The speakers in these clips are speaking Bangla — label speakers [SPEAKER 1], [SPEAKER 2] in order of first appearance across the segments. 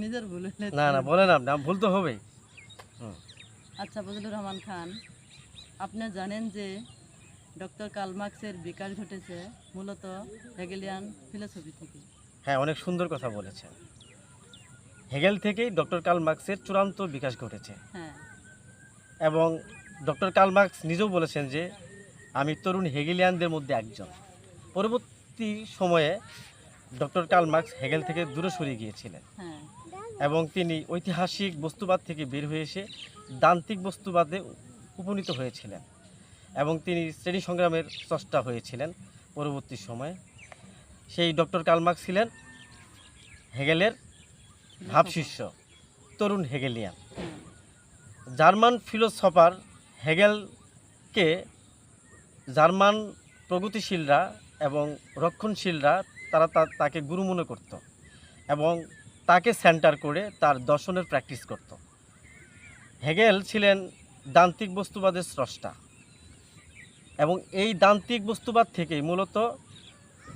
[SPEAKER 1] নিজের ভুল
[SPEAKER 2] না না বলেন আপনি ভুল তো হবেই।
[SPEAKER 1] আচ্ছা ফজলুর রহমান খান আপনি জানেন যে ডক্টর কালমার্কসের বিকাশ ঘটেছে মূলত হেগেলিয়ান ফিলোসফি থেকে।
[SPEAKER 2] হ্যাঁ অনেক সুন্দর কথা বলেছেন। হেগেল থেকেই ডক্টর কার্ল মার্কসের চূড়ান্ত বিকাশ ঘটেছে।
[SPEAKER 1] হ্যাঁ।
[SPEAKER 2] এবং ডক্টর কার্ল মার্কস নিজেও বলেছেন যে আমি তরুণ হেগেলিয়ানদের মধ্যে একজন। পরবর্তী সময়ে ডক্টর কার্ল মার্কস হেগেল থেকে দূরে সরে গিয়েছিলেন।
[SPEAKER 1] হ্যাঁ।
[SPEAKER 2] এবং তিনি ঐতিহাসিক বস্তুবাদ থেকে বের হয়ে এসে দান্তিক বস্তুবাদে উপনীত হয়েছিলেন এবং তিনি শ্রেণি সংগ্রামের স্রষ্টা হয়েছিলেন পরবর্তী সময়ে। সেই ডক্টর কালমার্কস ছিলেন হেগেলের ভাবশিষ্য, তরুণ হেগেলিয়ান। জার্মান ফিলোসফার হেগেলকে জার্মান প্রগতিশীলরা এবং রক্ষণশীলরা, তারা তাকে গুরু মনে করত এবং তাকে সেন্টার করে তার দর্শনের প্র্যাকটিস করত। হেগেল ছিলেন দান্তিক বস্তুবাদের স্রষ্টা এবং এই দান্তিক বস্তুবাদ থেকেই মূলত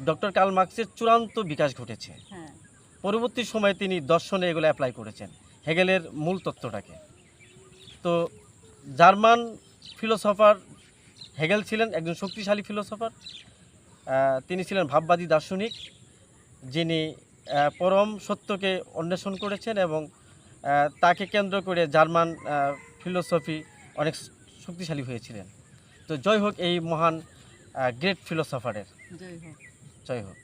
[SPEAKER 2] ডক্টর কার্ল মার্কসের চূড়ান্ত বিকাশ ঘটেছে।
[SPEAKER 1] হ্যাঁ।
[SPEAKER 2] পরবর্তী সময়ে তিনি দর্শনে এগুলো অ্যাপ্লাই করেছেন হেগেলের মূল তত্ত্বটাকে। তো জার্মান ফিলোসফার হেগেল ছিলেন একজন শক্তিশালী ফিলোসফার তিনি ছিলেন ভাববাদী দার্শনিক যিনি পরম সত্যকে অন্বেষণ করেছেন এবং তাকে কেন্দ্র করে জার্মান ফিলোসফি অনেক শক্তিশালী হয়েছিলেন। তো জয় হোক এই মহান গ্রেট ফিলোসফারের
[SPEAKER 1] জয় হোক।
[SPEAKER 2] জয় হোক।